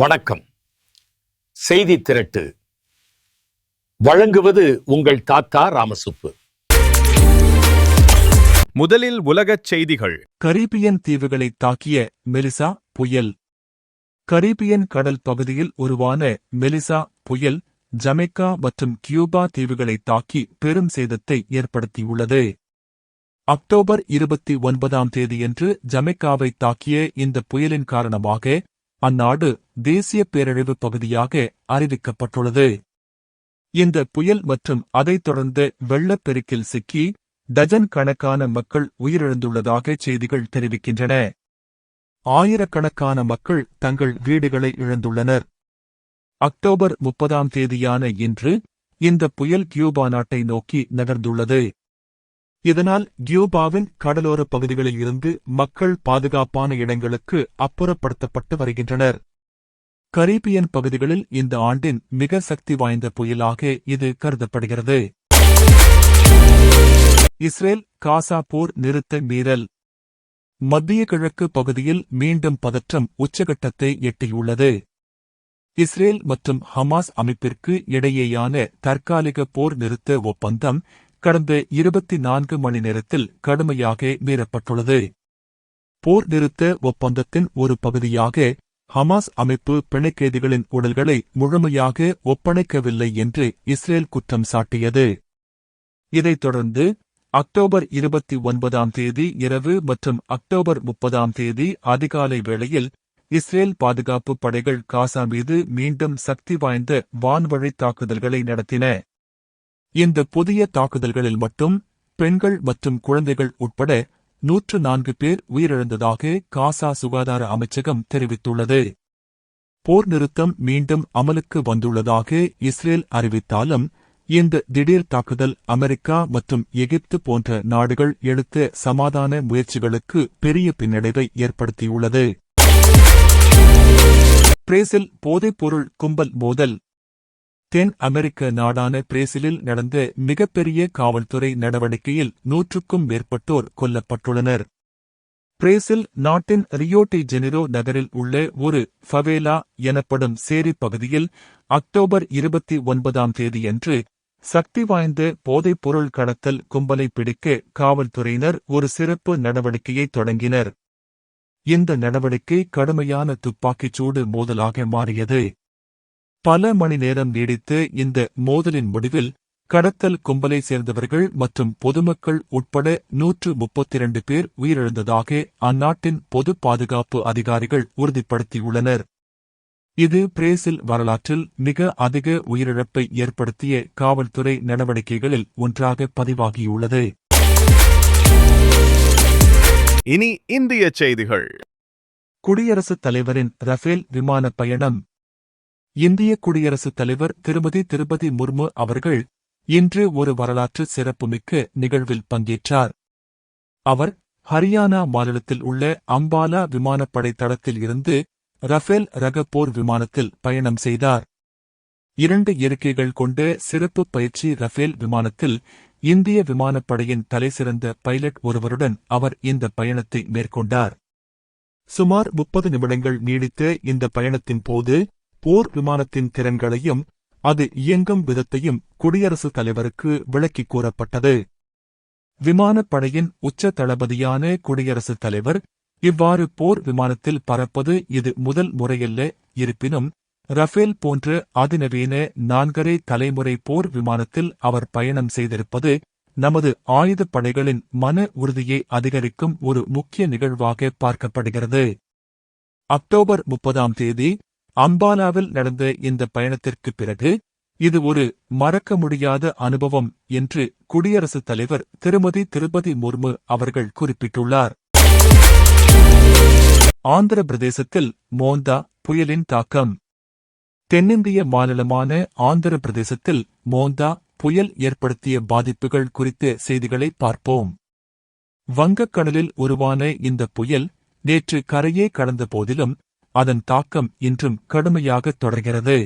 வணக்கம். செய்தி திரட்டு. வழங்குவது உங்கள் தாத்தா ராமசுப்பு. முதலில் உலகச் செய்திகள். கரீபியன் தீவுகளை தாக்கிய மெலிசா புயல். கரீபியன் கடல் பகுதியில் உருவான மெலிசா புயல் ஜமைக்கா மற்றும் கியூபா தீவுகளை தாக்கி பெரும் சேதத்தை ஏற்படுத்தியுள்ளது. அக்டோபர் இருபத்தி ஒன்பதாம் தேதியன்று ஜமைக்காவை தாக்கிய இந்த புயலின் காரணமாக அந்நாடு தேசிய பேரழிவு பகுதியாக அறிவிக்கப்பட்டுள்ளது. இந்த புயல் மற்றும் அதைத் தொடர்ந்து வெள்ளப்பெருக்கில் சிக்கி டஜன் கணக்கான மக்கள் உயிரிழந்துள்ளதாக செய்திகள் தெரிவிக்கின்றன. ஆயிரக்கணக்கான மக்கள் தங்கள் வீடுகளை இழந்துள்ளனர். அக்டோபர் முப்பதாம் தேதியான இன்று இந்த புயல் கியூபா நாட்டை நோக்கி நகர்ந்துள்ளது. இதனால் கியூபாவின் கடலோர பகுதிகளில் இருந்து மக்கள் பாதுகாப்பான இடங்களுக்கு அப்புறப்படுத்தப்பட்டு வருகின்றனர். கரீபியன் பகுதிகளில் இந்த ஆண்டின் மிக சக்தி வாய்ந்த புயலாக இது கருதப்படுகிறது. இஸ்ரேல் காசா போர் நிறுத்த மீறல். மத்திய கிழக்கு பகுதியில் மீண்டும் பதற்றம் உச்சகட்டத்தை எட்டியுள்ளது. இஸ்ரேல் மற்றும் ஹமாஸ் அமைப்பிற்கு இடையேயான தற்காலிக போர் நிறுத்த ஒப்பந்தம் கடந்த இருபத்தி நான்கு மணி நேரத்தில் கடுமையாக மீறப்பட்டுள்ளது. போர் நிறுத்த ஒப்பந்தத்தின் ஒரு பகுதியாக ஹமாஸ் அமைப்பு பிணைக்கைதிகளின் உடல்களை முழுமையாக ஒப்படைக்கவில்லை என்று இஸ்ரேல் குற்றம் சாட்டியது. இதைத் தொடர்ந்து அக்டோபர் இருபத்தி ஒன்பதாம் தேதி இரவு மற்றும் அக்டோபர் முப்பதாம் தேதி அதிகாலை வேளையில் இஸ்ரேல் பாதுகாப்பு படைகள் காசா மீது மீண்டும் சக்தி வாய்ந்த வான்வழி தாக்குதல்களை நடத்தின. இந்த புதிய தாக்குதல்களில் மட்டும் பெண்கள் மற்றும் குழந்தைகள் உட்பட நூற்று நான்கு பேர் உயிரிழந்ததாக காசா சுகாதார அமைச்சகம் தெரிவித்துள்ளது. போர் நிறுத்தம் மீண்டும் அமலுக்கு வந்துள்ளதாக இஸ்ரேல் அறிவித்தாலும் இந்த திடீர் தாக்குதல் அமெரிக்கா மற்றும் எகிப்து போன்ற நாடுகள் எடுத்த சமாதான முயற்சிகளுக்கு பெரிய பின்னடைவை ஏற்படுத்தியுள்ளது. பிரேசில் போதைப்பொருள் கும்பல் மோதல். தென் அமெரிக்க நாடான பிரேசிலில் நடந்த மிகப்பெரிய காவல்துறை நடவடிக்கையில் நூற்றுக்கும் மேற்பட்டோர் கொல்லப்பட்டுள்ளனர். பிரேசில் நாட்டின் ரியோடி ஜெனிரோ நகரில் உள்ள ஒரு ஃபவேலா எனப்படும் சேரி பகுதியில் அக்டோபர் இருபத்தி ஒன்பதாம் தேதியன்று சக்தி வாய்ந்த போதைப்பொருள் கடத்தல் கும்பலை பிடிக்க காவல்துறையினர் ஒரு சிறப்பு நடவடிக்கையை தொடங்கினர். இந்த நடவடிக்கை கடுமையான துப்பாக்கிச்சூடு மோதலாக மாறியது. பல மணி நேரம் நீடித்த இந்த மோதலின் முடிவில் கடத்தல் கும்பலை சேர்ந்தவர்கள் மற்றும் பொதுமக்கள் உட்பட நூற்று முப்பத்தி இரண்டு பேர் உயிரிழந்ததாக அந்நாட்டின் பொது பாதுகாப்பு அதிகாரிகள் உறுதிப்படுத்தியுள்ளனர். இது பிரேசில் வரலாற்றில் மிக அதிக உயிரிழப்பை ஏற்படுத்திய காவல்துறை நடவடிக்கைகளில் ஒன்றாக பதிவாகியுள்ளது. இனி இந்திய செய்திகள். குடியரசுத் தலைவரின் ரஃபேல் விமான பயணம் இந்திய குடியரசுத் தலைவர் திருமதி திருபதி முர்மு அவர்கள் இன்று ஒரு வரலாற்று சிறப்புமிக்க நிகழ்வில் பங்கேற்றார். அவர் ஹரியானா மாநிலத்தில் உள்ள அம்பாலா விமானப்படை தளத்தில் இருந்து ரஃபேல் ரக போர் விமானத்தில் பயணம் செய்தார். இரண்டு இருக்கைகள் கொண்ட சிறப்பு பயிற்சி ரஃபேல் விமானத்தில் இந்திய விமானப்படையின் தலைசிறந்த பைலட் ஒருவருடன் அவர் இந்த பயணத்தை மேற்கொண்டார். சுமார் முப்பது நிமிடங்கள் நீடித்த இந்த பயணத்தின் போது போர் விமானத்தின் திறன்களையும் அது இயங்கும் விதத்தையும் குடியரசுத் தலைவருக்கு விளக்கிக் கூறப்பட்டது. விமானப்படையின் உச்ச தளபதியான குடியரசுத் தலைவர் இவ்வாறு போர் விமானத்தில் பறப்பது இது முதல் முறையல்ல இருப்பினும் ரஃபேல் போன்ற அதிநவீன நான்கரை தலைமுறை போர் விமானத்தில் அவர் பயணம் செய்திருப்பது நமது ஆயுதப் படைகளின் மன உறுதியை அதிகரிக்கும் ஒரு முக்கிய நிகழ்வாக பார்க்கப்படுகிறது. அக்டோபர் முப்பதாம் தேதி அம்பாலாவில் நடந்த இந்த பயணத்திற்கு பிறகு இது ஒரு மறக்க முடியாத அனுபவம் என்று குடியரசுத் தலைவர் திருமதி திருப்பதி முர்மு அவர்கள் குறிப்பிட்டுள்ளார். ஆந்திர பிரதேசத்தில் மோந்தா புயலின் தாக்கம். தென்னிந்திய மாநிலமான ஆந்திர பிரதேசத்தில் மோந்தா புயல் ஏற்படுத்திய பாதிப்புகள் குறித்த செய்திகளை பார்ப்போம். வங்கக்கடலில் உருவான இந்த புயல் நேற்று கரையே கடந்த போதிலும் அதன் தாக்கம் இன்றும் கடுமையாக தொடர்கிறது.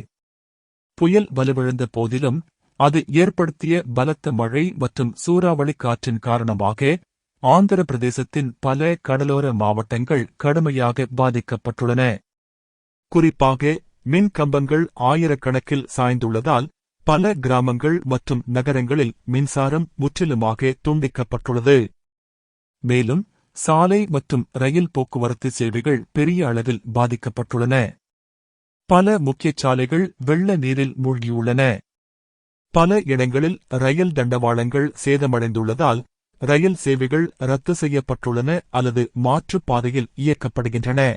புயல் வலுவிழந்த போதிலும் அது ஏற்படுத்திய பலத்த மழை மற்றும் சூறாவளி காற்றின் காரணமாக ஆந்திர பிரதேசத்தின் பல கடலோர மாவட்டங்கள் கடுமையாக பாதிக்கப்பட்டுள்ளன. குறிப்பாக மின் கம்பங்கள் ஆயிரக்கணக்கில் சாய்ந்துள்ளதால் பல கிராமங்கள் மற்றும் நகரங்களில் மின்சாரம் முற்றிலுமாக துண்டிக்கப்பட்டுள்ளது. மேலும் சாலை மற்றும் ரயில் போக்குவரத்து சேவைகள் பெரிய அளவில் பாதிக்கப்பட்டுள்ளன. பல முக்கிய சாலைகள் வெள்ள நீரில் மூழ்கியுள்ளன. பல இடங்களில் ரயில் தண்டவாளங்கள் சேதமடைந்துள்ளதால் ரயில் சேவைகள் ரத்து செய்யப்பட்டுள்ளன அல்லது மாற்றுப் பாதையில் இயக்கப்படுகின்றன.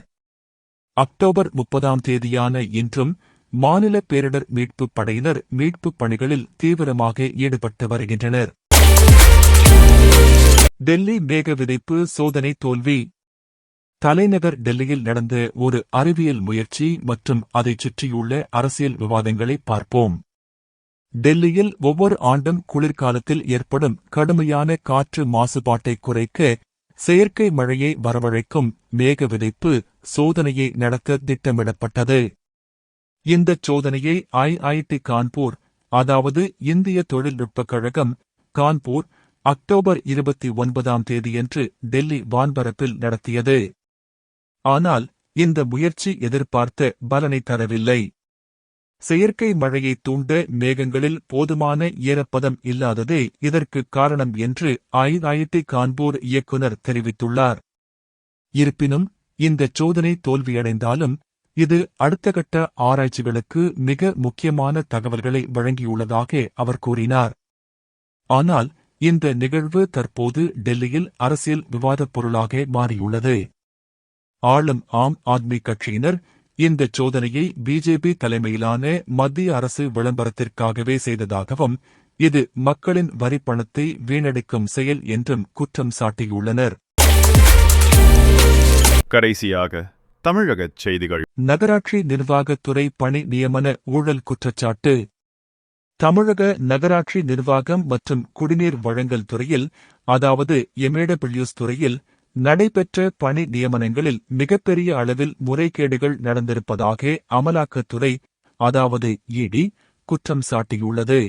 அக்டோபர் முப்பதாம் தேதியான இன்றும் மாநில பேரிடர் மீட்புப் படையினர் மீட்புப் பணிகளில் தீவிரமாக ஈடுபட்டு வருகின்றனர். டெல்லி மேக விதைப்பு சோதனை தோல்வி. தலைநகர் டெல்லியில் நடந்த ஒரு அறிவியல் முயற்சி மற்றும் அதைச் சுற்றியுள்ள அரசியல் விவாதங்களை பார்ப்போம். டெல்லியில் ஒவ்வொரு ஆண்டும் குளிர்காலத்தில் ஏற்படும் கடுமையான காற்று மாசுபாட்டை குறைக்க செயற்கை மழையை வரவழைக்கும் மேக விதைப்பு சோதனையை நடத்த திட்டமிடப்பட்டது. இந்த சோதனையை ஐஐடி கான்பூர் அதாவது இந்திய தொழில்நுட்பக் கழகம் கான்பூர் அக்டோபர் இருபத்தி ஒன்பதாம் தேதியன்று டெல்லி வான்பரப்பில் நடத்தியது. ஆனால் இந்த முயற்சி எதிர்பார்த்த பலனை தரவில்லை. செயற்கை மழையை தூண்ட மேகங்களில் போதுமான ஈரப்பதம் இல்லாததே இதற்கு காரணம் என்று ஐஐடி கான்பூர் இயக்குநர் தெரிவித்துள்ளார். இருப்பினும் இந்த சோதனை தோல்வியடைந்தாலும் இது அடுத்த கட்ட ஆராய்ச்சிகளுக்கு மிக முக்கியமான தகவல்களை வழங்கியுள்ளதாக அவர் கூறினார். ஆனால் இந்த நிகழ்வு தற்போது டெல்லியில் அரசியல் விவாதப் பொருளாக மாறியுள்ளது. ஆளும் ஆம் ஆத்மி கட்சியினர் இந்த சோதனையை பிஜேபி தலைமையிலான மத்திய அரசு விளம்பரத்திற்காகவே செய்ததாகவும் இது மக்களின் வரிப்பணத்தை வீணடிக்கும் செயல் என்றும் குற்றம் சாட்டியுள்ளனர். கடைசியாக தமிழகச் செய்திகள். நகராட்சி நிர்வாகத்துறை பணி நியமன ஊழல் குற்றச்சாட்டு. தமிழக நகராட்சி நிர்வாகம் மற்றும் குடிநீர் வழங்கல் துறையில் அதாவது எமேடபிள்யூஸ் துறையில் நடைபெற்ற பணி நியமனங்களில் மிகப்பெரிய அளவில் முறைகேடுகள் நடந்திருப்பதாக அமலாக்கத்துறை அதாவது இடி குற்றம் சாட்டியுள்ளது.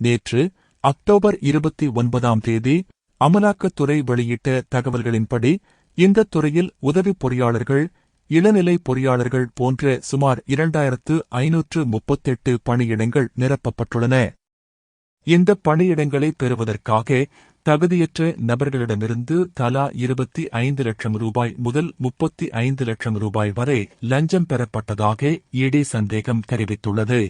நேற்று அக்டோபர் இருபத்தி ஒன்பதாம் தேதி அமலாக்கத்துறை வெளியிட்ட தகவல்களின்படி இந்த துறையில் உதவி பொறியாளர்கள் இளநிலை பொறியாளர்கள் போன்ற சுமார் இரண்டாயிரத்து ஐநூற்று முப்பத்தெட்டு பணியிடங்கள் நிரப்பப்பட்டுள்ளன. இந்த பணியிடங்களை பெறுவதற்காக தகுதியற்ற நபர்களிடமிருந்து தலா இருபத்தி ஐந்து லட்சம் ரூபாய் முதல் முப்பத்தி ஐந்து லட்சம் ரூபாய் வரை லஞ்சம் பெறப்பட்டதாக இடி சந்தேகம் தெரிவித்துள்ளது.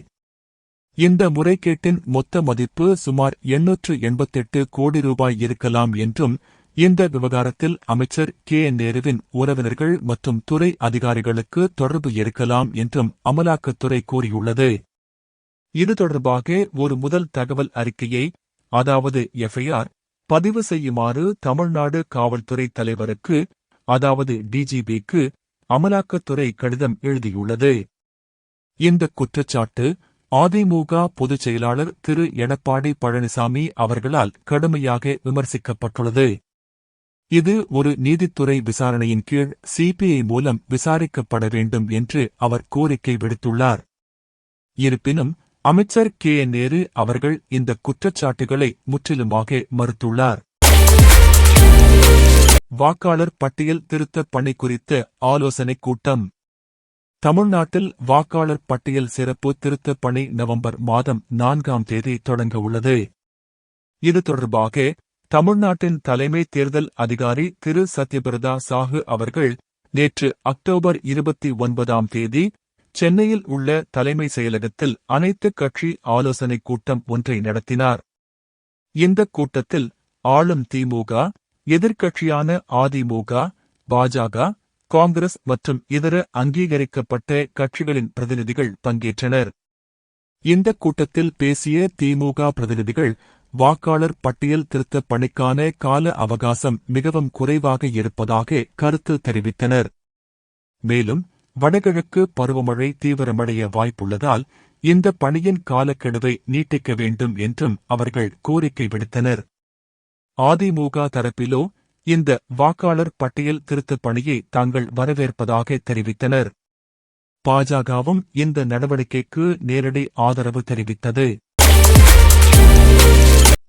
இந்த முறைகேட்டின் மொத்த மதிப்பு சுமார் எண்ணூற்று எண்பத்தெட்டு கோடி ரூபாய் இருக்கலாம் என்றும் இந்த விவகாரத்தில் அமைச்சர் கே. என். நேருவின் உறவினர்கள் மற்றும் துறை அதிகாரிகளுக்கு தொடர்பு இருக்கலாம் என்றும் அமலாக்கத்துறை கூறியுள்ளது. இது தொடர்பாக ஒரு முதல் தகவல் அறிக்கையை அதாவது எஃப்ஐஆர் பதிவு செய்யுமாறு தமிழ்நாடு காவல்துறை தலைவருக்கு அதாவது டிஜிபிக்கு அமலாக்கத்துறை கடிதம் எழுதியுள்ளது. இந்த குற்றச்சாட்டு அதிமுக பொதுச் செயலாளர் திரு. எடப்பாடி பழனிசாமி அவர்களால் கடுமையாக விமர்சிக்கப்பட்டுள்ளது. இது ஒரு நீதித்துறை விசாரணையின் கீழ் சிபிஐ மூலம் விசாரிக்கப்பட வேண்டும் என்று அவர் கோரிக்கை விடுத்துள்ளார். இருப்பினும் அமைச்சர் கே. நேரு அவர்கள் இந்த குற்றச்சாட்டுகளை முற்றிலுமாக மறுத்துள்ளார். வாக்காளர் பட்டியல் திருத்தப் பணி குறித்த ஆலோசனைக் கூட்டம். தமிழ்நாட்டில் வாக்காளர் பட்டியல் சிறப்பு திருத்தப் பணி நவம்பர் மாதம் நான்காம் தேதி தொடங்க உள்ளது. இது தொடர்பாக தமிழ்நாட்டின் தலைமை தேர்தல் அதிகாரி திரு. சத்யபிரதா சாஹு அவர்கள் நேற்று அக்டோபர் இருபத்தி ஒன்பதாம் தேதி சென்னையில் உள்ள தலைமை செயலகத்தில் அனைத்து கட்சி ஆலோசனைக் கூட்டம் ஒன்றை நடத்தினார். இந்த கூட்டத்தில் ஆளும் திமுக எதிர்க்கட்சியான அதிமுக பாஜக காங்கிரஸ் மற்றும் இதர அங்கீகரிக்கப்பட்ட கட்சிகளின் பிரதிநிதிகள் பங்கேற்றனர். இந்த கூட்டத்தில் பேசிய திமுக பிரதிநிதிகள் வாக்காளர் பட்டியல் திருத்தப் பணிக்கான கால அவகாசம் மிகவும் குறைவாக இருப்பதாக கருத்து தெரிவித்தனர். மேலும் வடகிழக்கு பருவமழை தீவிரமடைய வாய்ப்புள்ளதால் இந்த பணியின் காலக்கெடுவை நீட்டிக்க வேண்டும் என்றும் அவர்கள் கோரிக்கை விடுத்தனர். அதிமுக தரப்பிலோ இந்த வாக்காளர் பட்டியல் திருத்தப் பணியை தாங்கள் வரவேற்பதாக தெரிவித்தனர். பாஜகவும் இந்த நடவடிக்கைக்கு நேரடி ஆதரவு தெரிவித்தது.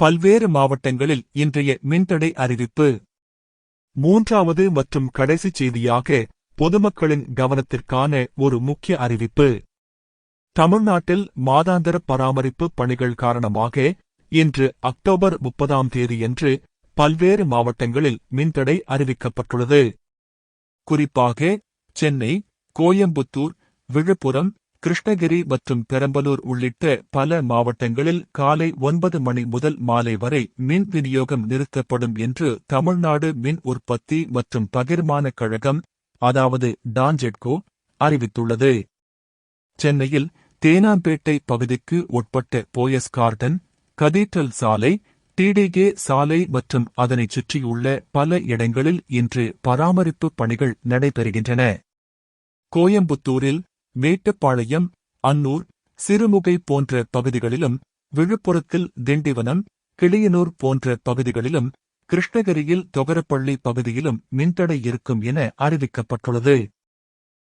பல்வேறு மாவட்டங்களில் இன்றைய மின்தடை அறிவிப்பு. மூன்றாவது மற்றும் கடைசி செய்தியாக பொதுமக்களின் கவனத்திற்கான ஒரு முக்கிய அறிவிப்பு. தமிழ்நாட்டில் மாதாந்திர பராமரிப்பு பணிகள் காரணமாக இன்று அக்டோபர் முப்பதாம் தேதியன்று பல்வேறு மாவட்டங்களில் மின்தடை அறிவிக்கப்பட்டுள்ளது. குறிப்பாக சென்னை கோயம்புத்தூர் விழுப்புரம் கிருஷ்ணகிரி மற்றும் பெரம்பலூர் உள்ளிட்ட பல மாவட்டங்களில் காலை ஒன்பது மணி முதல் மாலை வரை மின் விநியோகம் நிறுத்தப்படும் என்று தமிழ்நாடு மின் உற்பத்தி மற்றும் பகிர்மான கழகம் அதாவது டான்ஜெட்கோ அறிவித்துள்ளது. சென்னையில் தேனாம்பேட்டை பகுதிக்கு உட்பட்ட போயஸ் கார்டன் கதீட்ரல் சாலை டிடிகே சாலை மற்றும் அதனைச் சுற்றியுள்ள பல இடங்களில் இன்று பராமரிப்பு பணிகள் நடைபெறுகின்றன. கோயம்புத்தூரில் மேட்டுப்பாளையம் அன்னூர் சிறுமுகை போன்ற பகுதிகளிலும் விழுப்புரத்தில் திண்டிவனம் கிளியனூர் போன்ற பகுதிகளிலும் கிருஷ்ணகிரியில் தொகரப்பள்ளி பகுதியிலும் மின்தடை இருக்கும் என அறிவிக்கப்பட்டுள்ளது.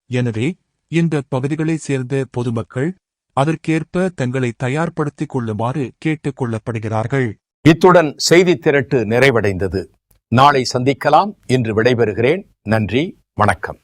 எனவே இந்த பகுதிகளைச் சேர்ந்த பொதுமக்கள் அதற்கேற்ப தங்களை தயார்படுத்திக் கொள்ளுமாறு கேட்டுக் கொள்ளப்படுகிறார்கள். இத்துடன் செய்தி திரட்டு நிறைவடைந்தது. நாளை சந்திக்கலாம். இன்று விடைபெறுகிறேன். நன்றி. வணக்கம்.